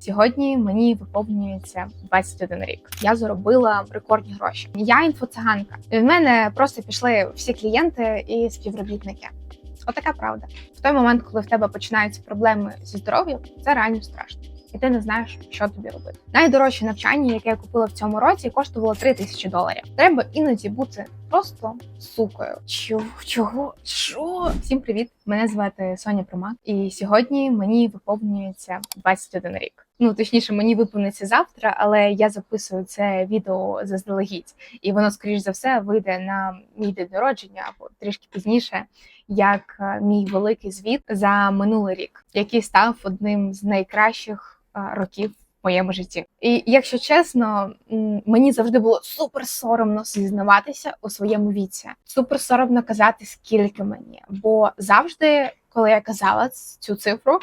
Сьогодні мені виповнюється 21 рік. Я заробила рекордні гроші. Я інфоциганка. Від мене просто пішли всі клієнти і співробітники. Отака правда. В той момент, коли в тебе починаються проблеми зі здоров'ям, це реально страшно. І ти не знаєш, що тобі робити. Найдорожче навчання, яке я купила в цьому році, коштувало 3 тисячі доларів. Треба іноді бути просто сукою. Чого? Чого? Що? Всім привіт! Мене звати Соня Примак, і сьогодні мені виповнюється 21 рік. Ну точніше, мені виповниться завтра, але я записую це відео заздалегідь, і воно, скоріш за все, вийде на мій день народження або трішки пізніше, як е, мій великий звіт за минулий рік, який став одним з найкращих е, років. в Моєму житті, і якщо чесно, мені завжди було супер соромно зізнаватися у своєму віці. Супер соромно казати, скільки мені. Бо завжди, коли я казала цю цифру,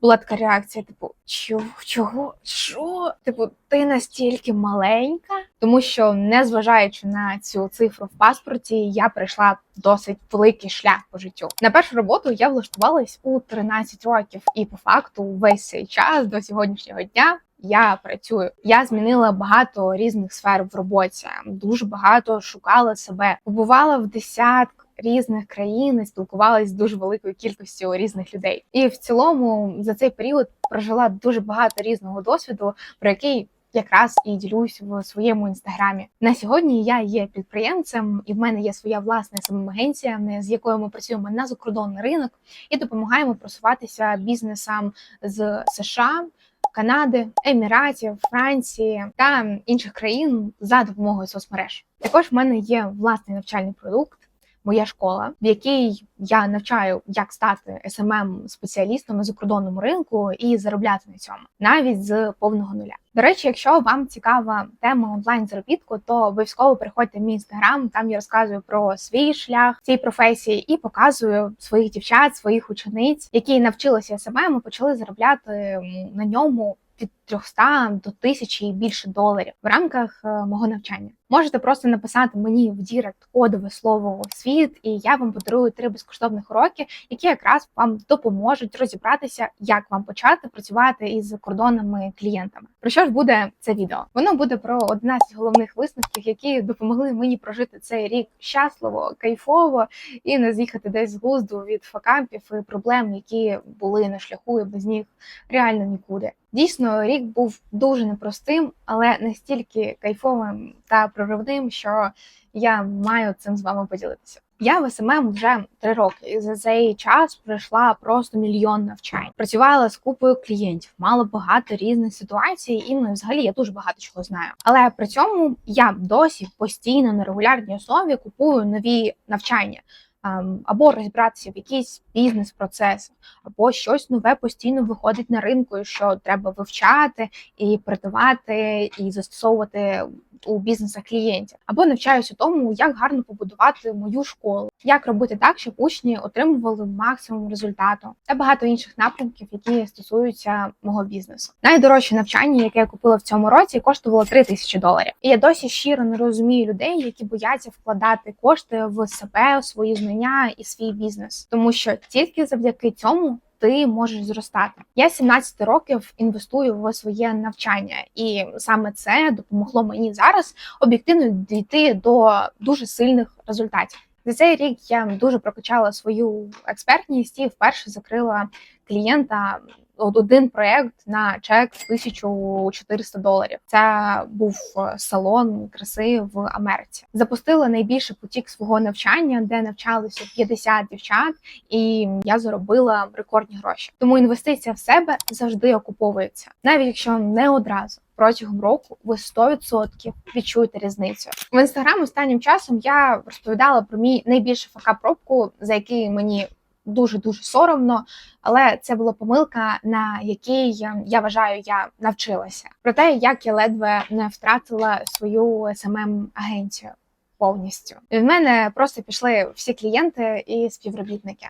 була така реакція: типу, чого, чого, що? Типу, ти настільки маленька, тому що, незважаючи на цю цифру в паспорті, я пройшла досить великий шлях по життю. На першу роботу я влаштувалась у 13 років, і по факту весь цей час до сьогоднішнього дня. Я працюю. Я змінила багато різних сфер в роботі. Дуже багато шукала себе. Побувала в десятках різних країн і спілкувалась з дуже великою кількістю різних людей. І в цілому за цей період прожила дуже багато різного досвіду, про який якраз і ділюсь в своєму інстаграмі. На сьогодні я є підприємцем, і в мене є своя власна самоагенція, з якою ми працюємо на закордонний ринок і допомагаємо просуватися бізнесам з США. Канади, Еміратів, Франції та інших країн за допомогою соцмереж. Також в мене є власний навчальний продукт, моя школа, в якій я навчаю, як стати smm спеціалістом на закордонному ринку і заробляти на цьому, навіть з повного нуля. До речі, якщо вам цікава тема онлайн заробітку, то обов'язково переходьте в мій інстаграм. Там я розказую про свій шлях цієї професії і показую своїх дівчат, своїх учениць, які навчилися SMM і почали заробляти на ньому від 300 до 1000 і більше доларів в рамках е, мого навчання. Можете просто написати мені в Дірект кодове слово світ, і я вам подарую три безкоштовних уроки, які якраз вам допоможуть розібратися, як вам почати працювати із закордонними клієнтами. Про що ж буде це відео? Воно буде про 11 головних висновків, які допомогли мені прожити цей рік щасливо, кайфово і не з'їхати десь з глузду від факапів і проблем, які були на шляху, і без них реально нікуди. Дійсно, рік був дуже непростим, але настільки кайфовим та проривним, що я маю цим з вами поділитися. Я в СММ вже три роки, і за цей час пройшла просто мільйон навчань. Працювала з купою клієнтів, мала багато різних ситуацій, і ну, взагалі я дуже багато чого знаю. Але при цьому я досі постійно на регулярній основі купую нові навчання. Ем, Або розібратися в якийсь бізнес-процес, або щось нове постійно виходить на ринку, що треба вивчати і продавати, і застосовувати у бізнесах клієнтів, або навчаюся тому, як гарно побудувати мою школу, як робити так, щоб учні отримували максимум результату, та багато інших напрямків, які стосуються мого бізнесу. Найдорожче навчання, яке я купила в цьому році, коштувало 3 тисячі доларів. І я досі щиро не розумію людей, які бояться вкладати кошти в себе, свої знання і свій бізнес, тому що тільки завдяки цьому. Ти можеш зростати. Я з 17 років інвестую в своє навчання, і саме це допомогло мені зараз об'єктивно дійти до дуже сильних результатів. За цей рік я дуже прокачала свою експертність і вперше закрила клієнта один проект на чек в 1400 доларів. Це був е, салон краси в Америці. Запустила найбільший потік свого навчання, де навчалися 50 дівчат, і я заробила рекордні гроші. Тому інвестиція в себе завжди окуповується, навіть якщо не одразу. Протягом року ви 100% відчуєте різницю. В інстаграм останнім часом я розповідала про мій найбільший факап-пробку, за який мені дуже дуже соромно, але це була помилка, на якій я, я вважаю, я навчилася. Про те, як я ледве не втратила свою смм агенцію повністю. Від мене просто пішли всі клієнти і співробітники.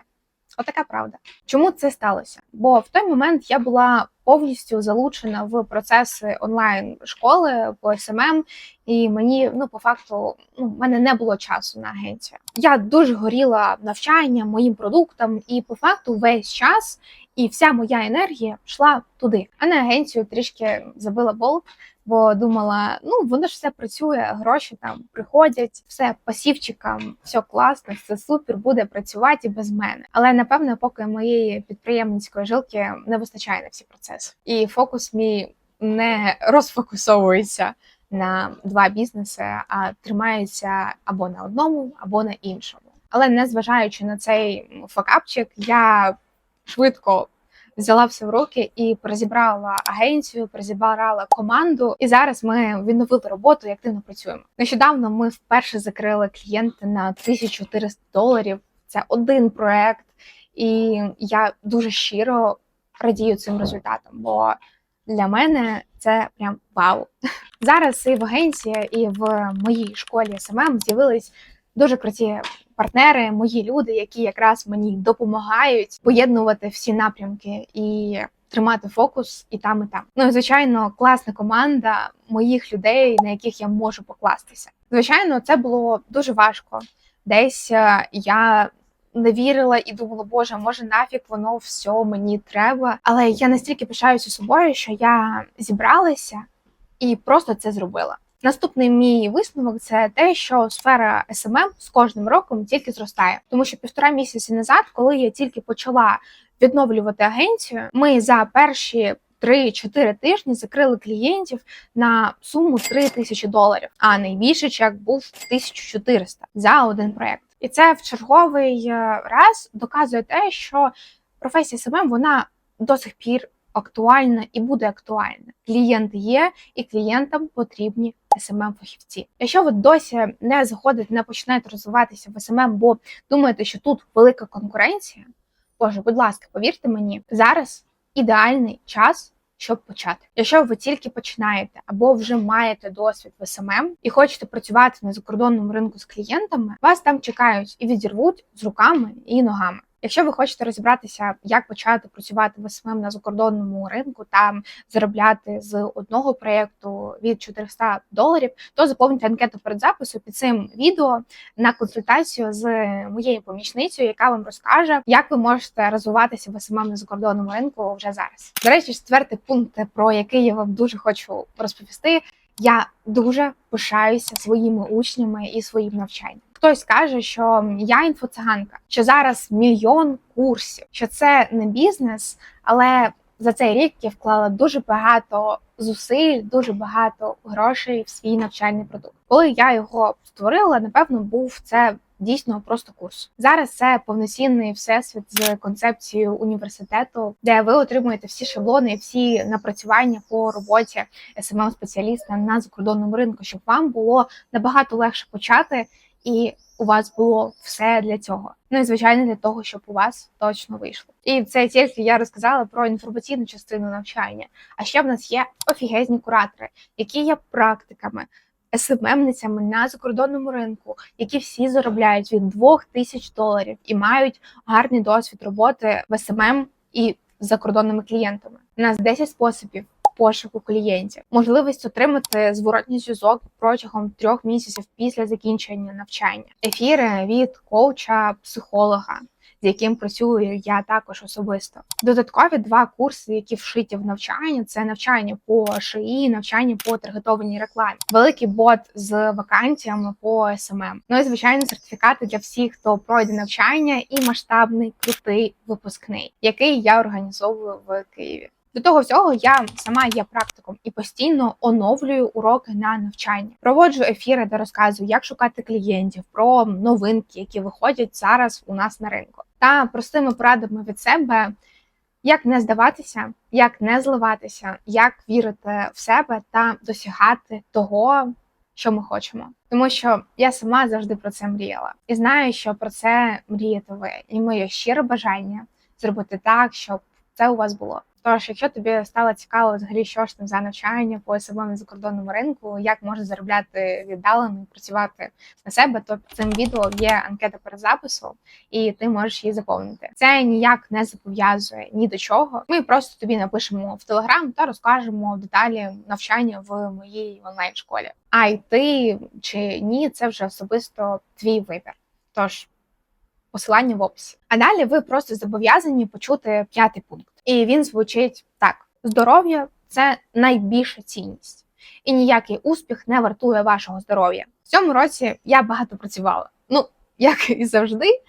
Отака правда. Чому це сталося? Бо в той момент я була повністю залучена в процеси онлайн школи по СММ, і мені ну по факту ну в мене не було часу на агенцію. Я дуже горіла навчанням, моїм продуктам, і по факту весь час І вся моя енергія йшла туди, а на агенцію трішки забила болт, бо думала, ну воно ж все працює, гроші там приходять, все пасівчикам, все класно, все супер, буде працювати і без мене. Але напевно, поки моєї підприємницької жилки не вистачає на всі процеси, і фокус мій не розфокусовується на два бізнеси, а тримається або на одному, або на іншому. Але незважаючи на цей факапчик, я швидко взяла все в руки і розібрала агенцію, розібрала команду. І зараз ми відновили роботу і активно працюємо. Нещодавно ми вперше закрили клієнта на 1400 доларів. Це один проект, і я дуже щиро радію цим результатом. Бо для мене це прям вау. Зараз і в агенції, і в моїй школі СММ з'явились дуже круті партнери, мої люди, які якраз мені допомагають поєднувати всі напрямки і тримати фокус і там, і там. Ну і звичайно, класна команда моїх людей, на яких я можу покластися. Звичайно, це було дуже важко. Десь е, я не вірила і думала, боже, може нафіг воно все мені треба. Але я настільки пишаюся собою, що я зібралася і просто це зробила. Наступний мій висновок це те, що сфера SMM з кожним роком тільки зростає, тому що півтора місяці назад, коли я тільки почала відновлювати агенцію, ми за перші 3-4 тижні закрили клієнтів на суму 3 тисячі доларів. А найбільший чек був 1400 за один проект. І це в черговий е, раз доказує те, що професія СММ вона до сих пір актуальна і буде актуальна. Клієнт є, і клієнтам потрібні smm фахівці. Якщо ви досі не заходите, не починаєте розвиватися в SMM, бо думаєте, що тут велика конкуренція, боже, будь ласка, повірте мені, зараз ідеальний час. Щоб почати, якщо ви тільки починаєте або вже маєте досвід в СММ і хочете працювати на закордонному ринку з клієнтами, вас там чекають і відірвуть з руками і ногами. Якщо ви хочете розібратися, як почати працювати в СММ на закордонному ринку та заробляти з одного проєкту від 400 доларів, то заповнюйте анкету перед запису під цим відео на консультацію з моєю помічницею, яка вам розкаже, як ви можете розвиватися в СММ на закордонному ринку вже зараз. До речі, четвертий пункт, про який я вам дуже хочу розповісти. Я дуже пишаюся своїми учнями і своїм навчанням. Хтось каже, що я інфоциганка, що зараз мільйон курсів, що це не бізнес, але за цей рік я вклала дуже багато зусиль, дуже багато грошей в свій навчальний продукт. Коли я його створила, напевно, був це дійсно просто курс. Зараз це повноцінний всесвіт з концепцією університету, де ви отримуєте всі шаблони, всі напрацювання по роботі смм спеціаліста на закордонному ринку, щоб вам було набагато легше почати. І у вас було все для цього. Ну і звичайно для того, щоб у вас точно вийшло. І це тільки я розказала про інформаційну частину навчання. А ще в нас є офігезні куратори, які є практиками, СММницями на закордонному ринку, які всі заробляють від 2000 доларів і мають гарний досвід роботи в СММ і з закордонними клієнтами. У нас 10 способів пошуку клієнтів, можливість отримати зворотній зв'язок протягом трьох місяців після закінчення навчання, ефіри від коуча, психолога. З яким працюю я також особисто. Додаткові два курси, які вшиті в навчання: це навчання по ШИІ, навчання по таргетованій рекламі, великий бот з вакансіями по СММ. Ну і звичайно, сертифікати для всіх, хто пройде навчання, і масштабний крутий випускний, який я організовую в Києві. До того всього я сама є практиком і постійно оновлюю уроки на навчання. Проводжу ефіри, де розказую, як шукати клієнтів, про новинки, які виходять зараз у нас на ринку, та простими порадами від себе. Як не здаватися, як не зливатися, як вірити в себе та досягати того, що ми хочемо, тому що я сама завжди про це мріяла і знаю, що про це мрієте ви, і моє щире бажання зробити так, щоб це у вас було. Тож, якщо тобі стало цікаво, взагалі, що ж там за навчання по самому закордонному ринку, як можна заробляти віддалено, і працювати на себе, то під цим відео є анкета перезапису, і ти можеш її заповнити. Це ніяк не зобов'язує ні до чого. Ми просто тобі напишемо в телеграм та розкажемо деталі навчання в моїй онлайн школі. А йти чи ні, це вже особисто твій вибір. Тож посилання в описі. А далі ви просто зобов'язані почути п'ятий пункт. І він звучить так: здоров'я це найбільша цінність, і ніякий успіх не вартує вашого здоров'я. В цьому році я багато працювала. Ну, як і завжди,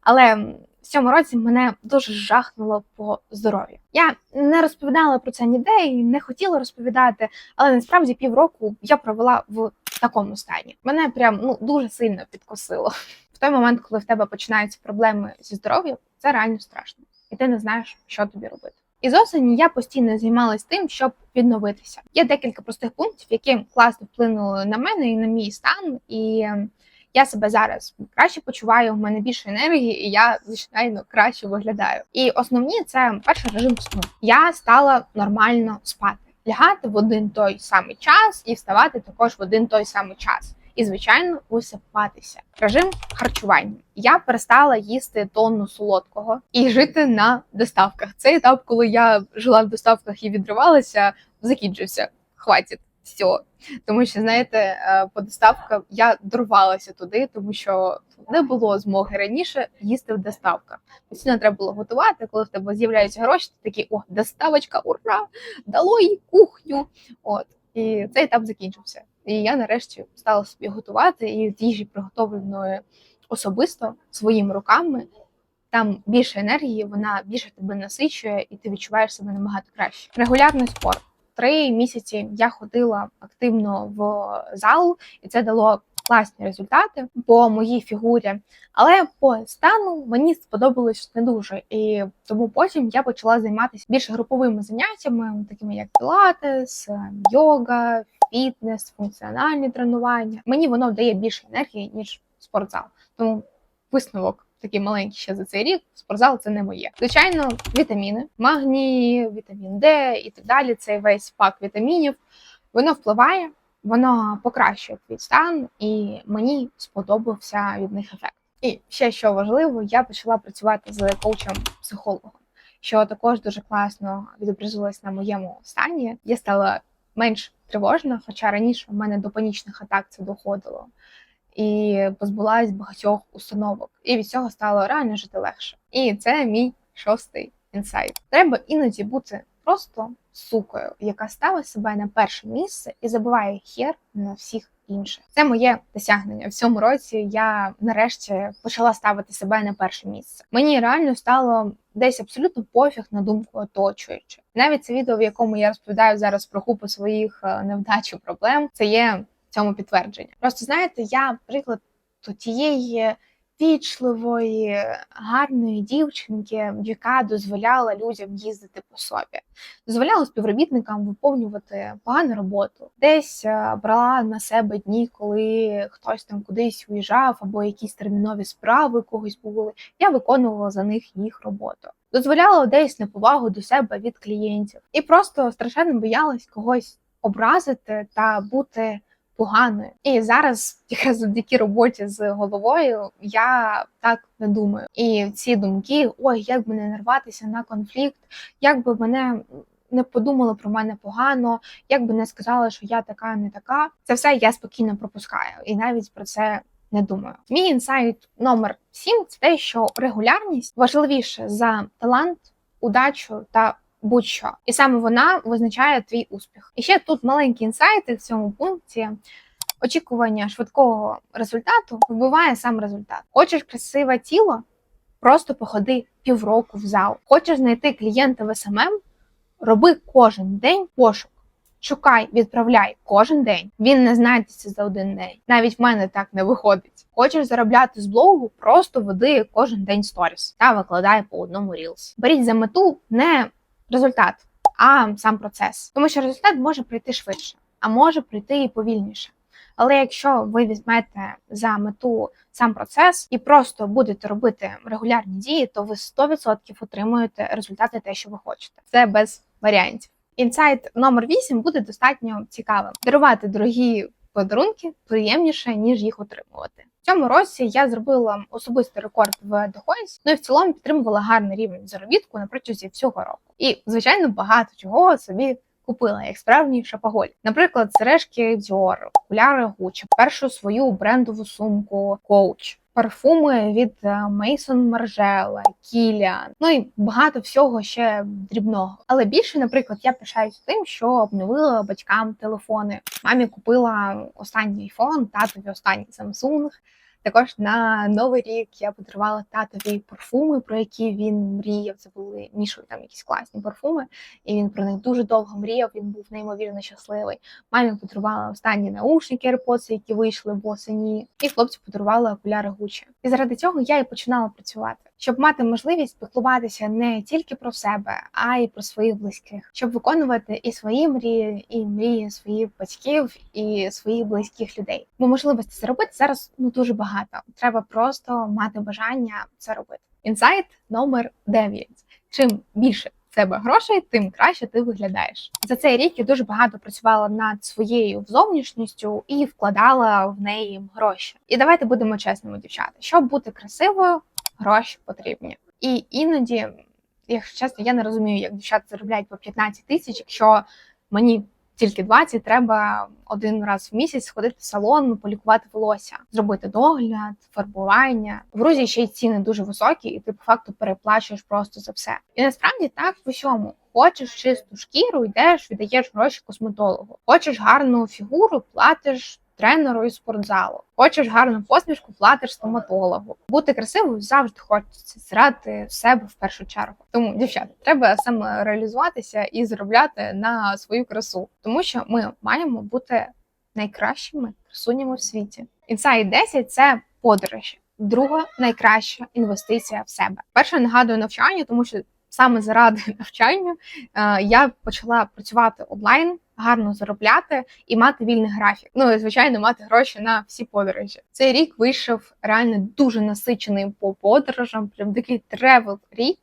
але в цьому році мене дуже жахнуло по здоров'ю. Я не розповідала про це ніде і не хотіла розповідати, але насправді півроку я провела в такому стані. Мене прям ну дуже сильно підкосило. В той момент, коли в тебе починаються проблеми зі здоров'ям, це реально страшно, і ти не знаєш, що тобі робити. І з осені я постійно займалась тим, щоб відновитися. Є декілька простих пунктів, які класно вплинули на мене і на мій стан. І ем, я себе зараз краще почуваю, в мене більше енергії, і я звичайно краще виглядаю. І основні це перший режим сну. Я стала нормально спати, лягати в один той самий час і вставати також в один той самий час. І, звичайно, висипатися. Режим харчування. Я перестала їсти тонну солодкого і жити на доставках. Цей етап, коли я жила в доставках і відривалася, закінчився. Хватить все. Тому що, знаєте, е, по доставкам я дорвалася туди, тому що не було змоги раніше їсти в доставках. Постійно треба було готувати. Коли в тебе з'являються гроші, ти такий о, доставочка, ура! Дало їй кухню. От і цей етап закінчився. І я нарешті стала собі готувати і від їжі приготовленої особисто своїми руками. Там більше енергії, вона більше тебе насичує, і ти відчуваєш себе набагато краще. Регулярний спорт. Три місяці я ходила активно в зал, і це дало класні результати по моїй фігурі. Але по стану мені сподобалось не дуже, і тому потім я почала займатися більш груповими заняттями, такими як пілатес, йога, фітнес, функціональні тренування. Мені воно дає більше енергії ніж спортзал. Тому висновок такий маленький ще за цей рік. Спортзал це не моє. Звичайно, вітаміни, магній, вітамін Д і так далі. Цей весь пак вітамінів. Воно впливає, воно покращує твій стан, і мені сподобався від них ефект. І ще що важливо, я почала працювати з коучем-психологом, що також дуже класно відобразилось на моєму стані. Я стала менш тривожна, хоча раніше в мене до панічних атак це доходило і позбулась багатьох установок. І від цього стало реально жити легше. І це мій шостий інсайт. Треба іноді бути просто сукою, яка ставить себе на перше місце і забуває хер на всіх інших. Це моє досягнення в цьому році. Я нарешті почала ставити себе на перше місце. Мені реально стало десь абсолютно пофіг на думку оточуючих. Навіть це відео, в якому я розповідаю зараз про купу своїх е, невдач і проблем, це є цьому підтвердження. Просто знаєте, я приклад тієї вічливої, гарної дівчинки, яка дозволяла людям їздити по собі, дозволяла співробітникам виповнювати погану роботу, десь е, брала на себе дні, коли хтось там кудись уїжджав, або якісь термінові справи когось були. Я виконувала за них їх роботу. Дозволяла десь неповагу до себе від клієнтів і просто страшенно боялась когось образити та бути поганою. І зараз, якраз завдяки роботі з головою, я так не думаю. І ці думки: ой, як би не нарватися на конфлікт, як би мене. Не подумали про мене погано, як би не сказали, що я така, не така. Це все я спокійно пропускаю і навіть про це не думаю. Мій інсайт номер 7 – це те, що регулярність важливіше за талант, удачу та будь-що, і саме вона визначає твій успіх. І ще тут маленькі інсайти в цьому пункті. Очікування швидкого результату вбиває сам результат. Хочеш красиве тіло? Просто походи півроку в зал. Хочеш знайти клієнта в СММ? Роби кожен день пошук. Шукай, відправляй кожен день. Він не знайдеться за один день. Навіть в мене так не виходить. Хочеш заробляти з блогу, просто веди кожен день сторіс та викладай по одному рілс. Беріть за мету не результат, а сам процес. Тому що результат може прийти швидше, а може прийти і повільніше. Але якщо ви візьмете за мету сам процес і просто будете робити регулярні дії, то ви 100% отримуєте результати те, що ви хочете. Це без варіантів. Інсайт номер 8 буде достатньо цікавим. Дарувати дорогі подарунки приємніше ніж їх отримувати цьому році я зробила особистий рекорд в доході, ну і в цілому підтримувала гарний рівень заробітку на протязі всього року. І звичайно багато чого собі. Купила як справжній шапоголь. Наприклад, сережки Dior, окуляри Gucci, першу свою брендову сумку Coach, парфуми від Мейсон Маржела, Кіліан, ну і багато всього ще дрібного. Але більше, наприклад, я пишаюся тим, що обновила батькам телефони. Мамі купила останній айфон, татові останній Samsung. Також на новий рік я подарувала татові парфуми, про які він мріяв. Це були мішою там якісь класні парфуми, і він про них дуже довго мріяв. Він був неймовірно щасливий. Мамі подарувала останні наушники AirPods, які вийшли в осені, і хлопцю подарувала окуляри гучі. І заради цього я і починала працювати, щоб мати можливість піклуватися не тільки про себе, а й про своїх близьких, щоб виконувати і свої мрії, і мрії своїх батьків, і своїх близьких людей. Бо можливості зробити зараз ну дуже багато. Треба просто мати бажання це робити. Інсайт номер 9. Чим більше тебе грошей, тим краще ти виглядаєш. За цей рік я дуже багато працювала над своєю зовнішністю і вкладала в неї гроші. І давайте будемо чесними, дівчата. Щоб бути красивою, гроші потрібні. І іноді, якщо чесно, я не розумію, як дівчата заробляють по 15 тисяч, якщо мені тільки 20, треба один раз в місяць сходити в салон, полікувати волосся, зробити догляд, фарбування. В Грузії ще й ціни дуже високі, і ти по факту переплачуєш просто за все. І насправді так в усьому. Хочеш чисту шкіру, йдеш, віддаєш гроші косметологу. Хочеш гарну фігуру, платиш тренеру із спортзалу. Хочеш гарну посмішку, платиш стоматологу. Бути красивою завжди хочеться зрати себе в першу чергу. Тому, дівчата, треба саме реалізуватися і заробляти на свою красу, тому що ми маємо бути найкращими красунями в світі. Інсайт 10 – це подорожі. Друга найкраща інвестиція в себе. Перша нагадую навчання, тому що саме заради навчання е, я почала працювати онлайн гарно заробляти і мати вільний графік. Ну і звичайно, мати гроші на всі подорожі. Цей рік вийшов реально дуже насичений по подорожам, прям такий тревел рік.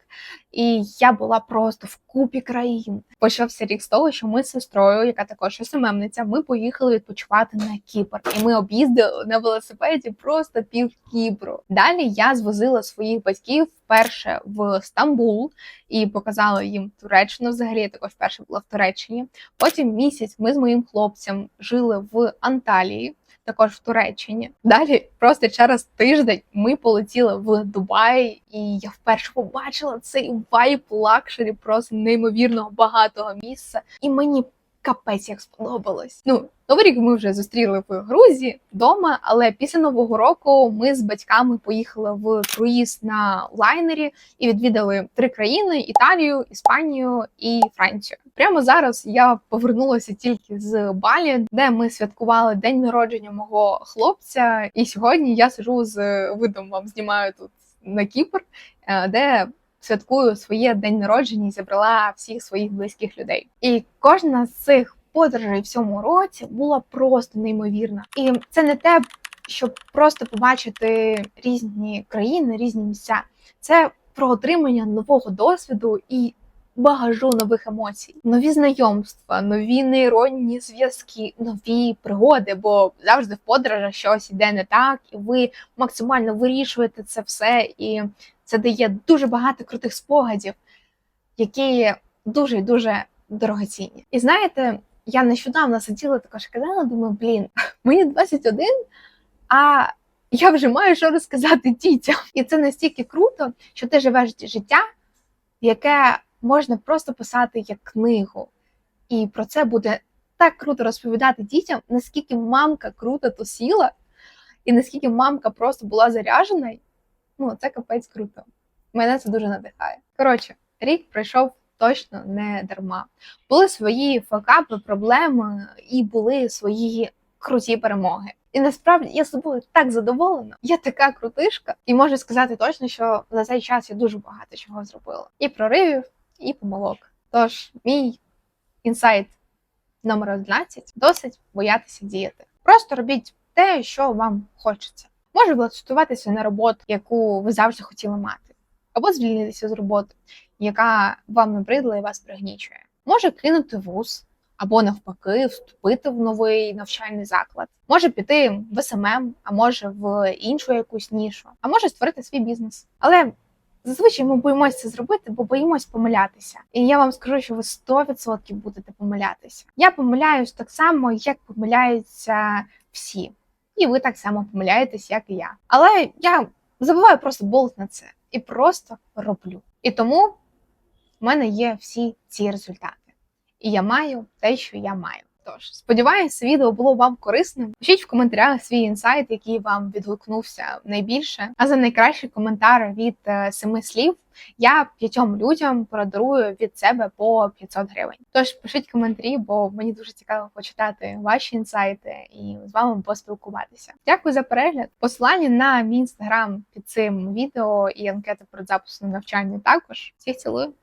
І я була просто в купі країн. Почався рік з того, що ми з сестрою, яка також СММниця, ми поїхали відпочивати на Кіпр, і ми об'їздили на велосипеді просто пів Кіпру. Далі я звозила своїх батьків вперше в Стамбул і показала їм Туреччину. Взагалі я також вперше була в Туреччині. Потім місяць ми з моїм хлопцем жили в Анталії також в Туреччині. Далі просто через тиждень ми полетіли в Дубай, і я вперше побачила цей вайп лакшері, просто неймовірного багатого місця. І мені капець як сподобалось. Ну новий рік ми вже зустріли в Грузії вдома, але після нового року ми з батьками поїхали в круїз на лайнері і відвідали три країни: Італію, Іспанію і Францію. Прямо зараз я повернулася тільки з Балі, де ми святкували день народження мого хлопця. І сьогодні я сижу з видом вам знімаю тут на Кіпр, е, де святкую своє день народження і зібрала всіх своїх близьких людей. І кожна з цих подорожей в цьому році була просто неймовірна. І це не те, щоб просто побачити різні країни, різні місця. Це про отримання нового досвіду і багажу нових емоцій, нові знайомства, нові нейронні зв'язки, нові пригоди, бо завжди в подорожах щось іде не так, і ви максимально вирішуєте це все, і це дає дуже багато крутих спогадів, які дуже дуже дорогоцінні. І знаєте, я нещодавно сиділа також казала, думаю, блін, мені 21, а я вже маю що розказати дітям. І це настільки круто, що ти живеш життя, яке можна просто писати як книгу. І про це буде так круто розповідати дітям, наскільки мамка круто тусіла, і наскільки мамка просто була заряжена. Ну, це капець круто. Мене це дуже надихає. Коротше, рік пройшов точно не дарма. Були свої факапи, проблеми і були свої круті перемоги. І насправді я собою так задоволена. Я така крутишка, і можу сказати точно, що за цей час я дуже багато чого зробила. І проривів, і помилок. Тож, мій інсайт номер 11 досить боятися діяти. Просто робіть те, що вам хочеться. Може влаштуватися на роботу, яку ви завжди хотіли мати, або звільнитися з роботи, яка вам набридла і вас пригнічує. Може кинути вуз, або навпаки, вступити в новий навчальний заклад, може піти в СММ, а може в іншу якусь нішу, а може створити свій бізнес. Але Зазвичай ми боїмося це зробити, бо боїмось помилятися. І я вам скажу, що ви 100% будете помилятися. Я помиляюсь так само, як помиляються всі. І ви так само помиляєтесь, як і я. Але я забуваю просто болт на це і просто роблю. І тому в мене є всі ці результати. І я маю те, що я маю. Тож, сподіваюся, відео було вам корисним. Пишіть в коментарях свій інсайт, який вам відгукнувся найбільше. А за найкращий коментар від е, семи слів я п'ятьом людям подарую від себе по 500 гривень. Тож пишіть коментарі, бо мені дуже цікаво почитати ваші інсайти і з вами поспілкуватися. Дякую за перегляд. Посилання на мій інстаграм під цим відео і анкета перед записом навчання також. Всіх цілую.